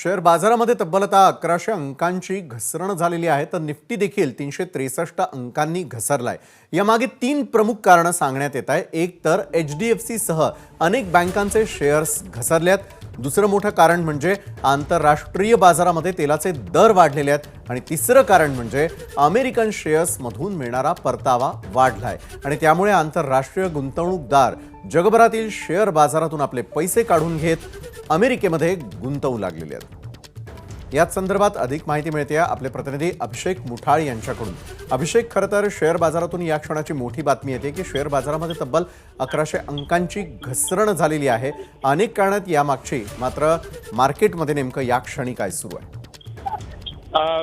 Share बाजारामध्ये तब्बल आता अकराशे अंकांची घसरण झालेली आहे तर निफ्टी देखील तीनशे त्रेसष्ट अंकांनी घसरलाय. यामागे तीन प्रमुख कारणं सांगण्यात येत आहे एक तर एच डी एफ सीसह अनेक बँकांचे शेअर्स घसरल्यात दुसरं मोठं कारण म्हणजे आंतरराष्ट्रीय बाजारामध्ये तेलाचे दर वाढलेले आहेत. आणि तिसरं कारण म्हणजे अमेरिकन शेअर्समधून मिळणारा परतावा वाढलाय. आणि त्यामुळे आंतरराष्ट्रीय गुंतवणूकदार जगभरातील शेअर बाजारातून आपले पैसे काढून घेत अमेरिकेमध्ये गुंतवू लागलेले आहेत. याच संदर्भात अधिक माहिती मिळते आपले प्रतिनिधी अभिषेक मुठाळ यांच्याकडून. अभिषेक खरं तर शेअर बाजारातून या क्षणाची मोठी बातमी येते की शेअर बाजारामध्ये तब्बल अकराशे अंकांची घसरण झालेली आहे. अनेक कारणात यामागची मात्र मार्केटमध्ये नेमकं या क्षणी काय सुरू आहे?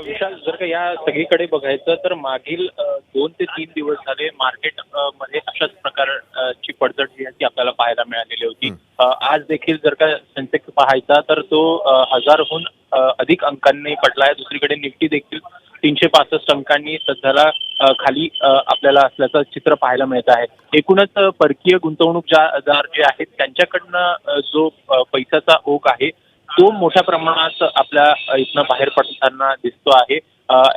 विशाल जर का या सगळीकडे बघायचं तर मागील दोन ते तीन दिवस झाले मार्केटमध्ये अशाच प्रकारची पडझड जी आहे ती आपल्याला पाहायला मिळालेली होती. आज देखील जर का सेन्सेक्स पाहायचा तर तो हजारहून अधिक अंकांनी पडला आहे दुसरीकडे निफ्टी देखील तीनशे पासष्ट अंकांनी सध्याला खाली आपल्याला असल्याचं चित्र पाहायला मिळत आहे. एकूणच परकीय गुंतवणूकदार जे आहेत त्यांच्याकडनं जो पैशाचा ओघ आहे तो मोठ्या प्रमाणात आपल्या इथनं बाहेर पडताना दिसतो आहे.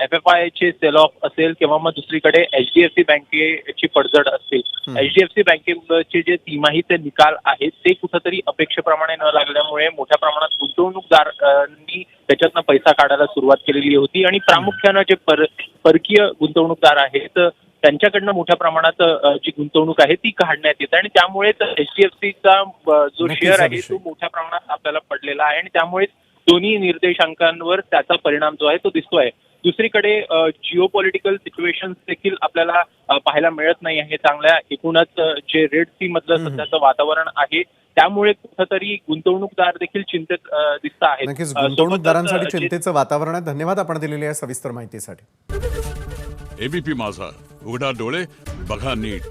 एफ एफ आय चे सेल ऑफ असेल किंवा मग दुसरीकडे एच डी एफ सी बँकेची पडझड असेल. हम्म. एच डी एफ सी बँकेचे जे तिमाहीचे निकाल आहेत ते कुठंतरी अपेक्षेप्रमाणे न लागल्यामुळे मोठ्या प्रमाणात गुंतवणूकदारांनी त्याच्यातनं पैसा काढायला सुरुवात केलेली होती. आणि प्रामुख्यानं जे पर परकीय गुंतवणूकदार आहेत त्यांच्याकडनं मोठ्या प्रमाणात जी गुंतवणूक आहे ती काढण्यात येते. आणि त्यामुळेच एच डी एफ सीचा जो शेअर आहे. तो मोठ्या प्रमाणात आपल्याला पडलेला आहे. आणि त्यामुळे दोन्ही निर्देशांकांवर त्याचा परिणाम जो आहे तो दिसतोय. दुसरीकडे जिओ पॉलिटिकल सिच्युएशन देखील आपल्याला पाहायला मिळत नाही आहे. चांगल्या एकूणच जे रेड सी मधलं. सध्याचं वातावरण आहे त्यामुळे कुठंतरी गुंतवणूकदार देखील चिंतेत दिसत आहेत. नक्कीच अ, गुंतवणूकदारांसाठी चिंतेचं वातावरण आहे. धन्यवाद आपण दिलेल्या सविस्तर माहितीसाठी. एबीपी माझा. उघडा डोळे बघा नीट.